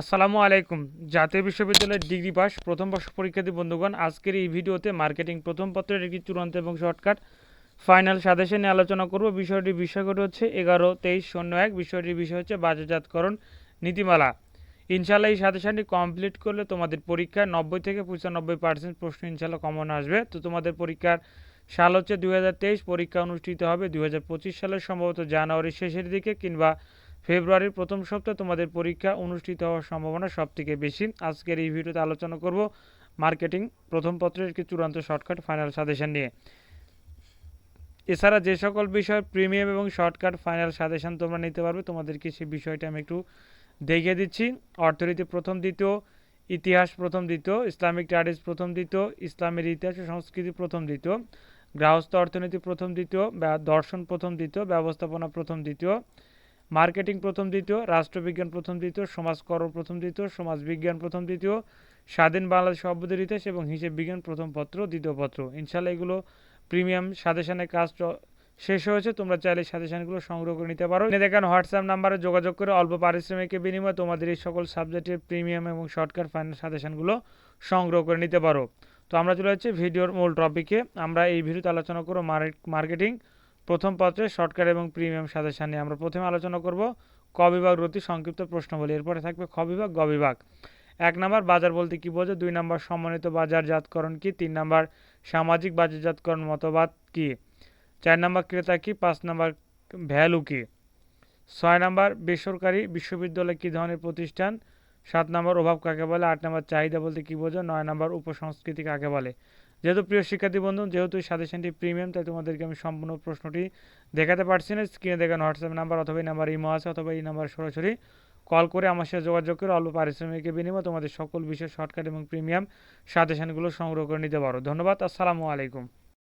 আসসালামু আলাইকুম। জাতীয় বিশ্ববিদ্যালয়ের ডিগ্রি পাস প্রথম বর্ষ পরীক্ষার্থী বন্ধুগণ, আজকের এই ভিডিওতে মার্কেটিং প্রথম পত্রের একটি চূড়ান্ত এবং শর্টকাট ফাইনাল সাজেশন নিয়ে আলোচনা করব। বিষয়টির বিষয়গুলো হচ্ছে এগারো, তেইশ, শূন্য, এক। বিষয়টির বিষয় হচ্ছে বাজারজাতকরণ নীতিমালা। ইনশাল্লাহ এই সাজেশনটি কমপ্লিট করলে তোমাদের পরীক্ষায় নব্বই থেকে পঁচানব্বই পার্সেন্ট প্রশ্ন ইনশাল্লাহ কমন আসবে। তো তোমাদের পরীক্ষার সাল হচ্ছে দুই হাজার তেইশ, পরীক্ষা অনুষ্ঠিত হবে দুই হাজার পঁচিশ সালের সম্ভবত জানুয়ারির শেষের দিকে কিংবা ফেব্রুয়ারির প্রথম সপ্তাহে তোমাদের পরীক্ষা অনুষ্ঠিত হওয়ার সম্ভাবনা সবথেকে বেশি। আজকের এই ভিডিওতে আলোচনা করব মার্কেটিং, প্রথম পত্রের একটি চূড়ান্ত শর্টকাট, ফাইনাল সাজেশন নিয়ে। এছাড়া যে সকল বিষয়, প্রিমিয়াম এবং শর্টকাট, ফাইনাল সাজেশন তোমরা নিতে পারবে, তোমাদেরকে সেই বিষয়টা আমি একটু দেখিয়ে দিচ্ছি। অর্থনীতি প্রথম, দ্বিতীয়, ইতিহাস প্রথম, দ্বিতীয়, ইসলামিক স্টাডিজ প্রথম, দ্বিতীয়, ইসলামের ইতিহাস ও সংস্কৃতি প্রথম, দ্বিতীয়, গৃহস্থ অর্থনীতি প্রথম, দ্বিতীয় দর্শন প্রথম, দ্বিতীয়, ব্যবস্থাপনা প্রথম, দ্বিতীয় মার্কেটিং প্রথম দ্বিতীয়, রাষ্ট্রবিজ্ঞান প্রথম দ্বিতীয় সমাজকর্ম প্রথম দ্বিতীয়, সমাজবিজ্ঞান প্রথম দ্বিতীয়, স্বাধীন বাংলাদেশ অভ্যুদয়ের ইতিহাস এবং হিসেব বিজ্ঞান প্রথম পত্র, দ্বিতীয় পত্র। ইনশাল্লাহ এগুলো প্রিমিয়াম সাজেশনের কাজ শেষ হয়েছে। তোমরা চাইলে সাজেশনগুলো সংগ্রহ করে নিতে পারো। এখানে দেখেন হোয়াটসঅ্যাপ নাম্বারে যোগাযোগ করে অল্প পারিশ্রমিকের বিনিময়ে তোমাদের এই সকল সাবজেক্টের প্রিমিয়াম এবং শর্টকাট ফাইনাল সাজেশনগুলো সংগ্রহ করে নিতে পারো। তো আমরা চলে যাচ্ছি ভিডিওর মূল টপিকে আমরা এই ভিডিওতে আলোচনা করব মার্কেটিং প্রথম পত্রে শর্টকাট এবং প্রিমিয়াম সাজেশন নিয়ে আমরা প্রথমে আলোচনা করব ক বিভাগ রতি সংক্ষিপ্ত প্রশ্নাবলী। এরপরে থাকবে খ বিভাগ, গ বিভাগ। এক নাম্বার, বাজার বলতে কি বোঝো? দুই নাম্বার, সমন্বিত বাজারজাতকরণ কি? তিন নাম্বার, সামাজিক বাজারজাতকরণ মতবাদ কি? চার নাম্বার, ক্রেতা কি? পাঁচ নাম্বার, ভ্যালু কি? ছয় নাম্বার, বেসরকারি বিশ্ববিদ্যালয় কি ধরনের প্রতিষ্ঠান? সাত নাম্বার, অভাব কাকে বলে? আট নাম্বার, চাহিদা বলতে কি বোঝো? নয় নাম্বার, উপসংস্কৃতি কাকে বলে? যেহেতু প্রিয় শিক্ষার্থী বন্ধু, যেহেতু সাজেশনটি প্রিমিয়াম, তাই তোমাদেরকে আমি সম্পূর্ণ প্রশ্নটি দেখাতে পারছি না। স্ক্রিনে দেখানো হোয়াটসঅ্যাপ নাম্বার অথবা এই নাম্বার ইমো আছে অথবা এই নাম্বার সরাসরি কল করে আমার সাথে যোগাযোগ করে অল্প পারিশ্রমিকের বিনিময়ে তোমাদের সকল বিষয়, শর্টকাট এবং প্রিমিয়াম সাজেশনগুলো সংগ্রহ করে নিতে পারো। ধন্যবাদ, আসসালামু আলাইকুম।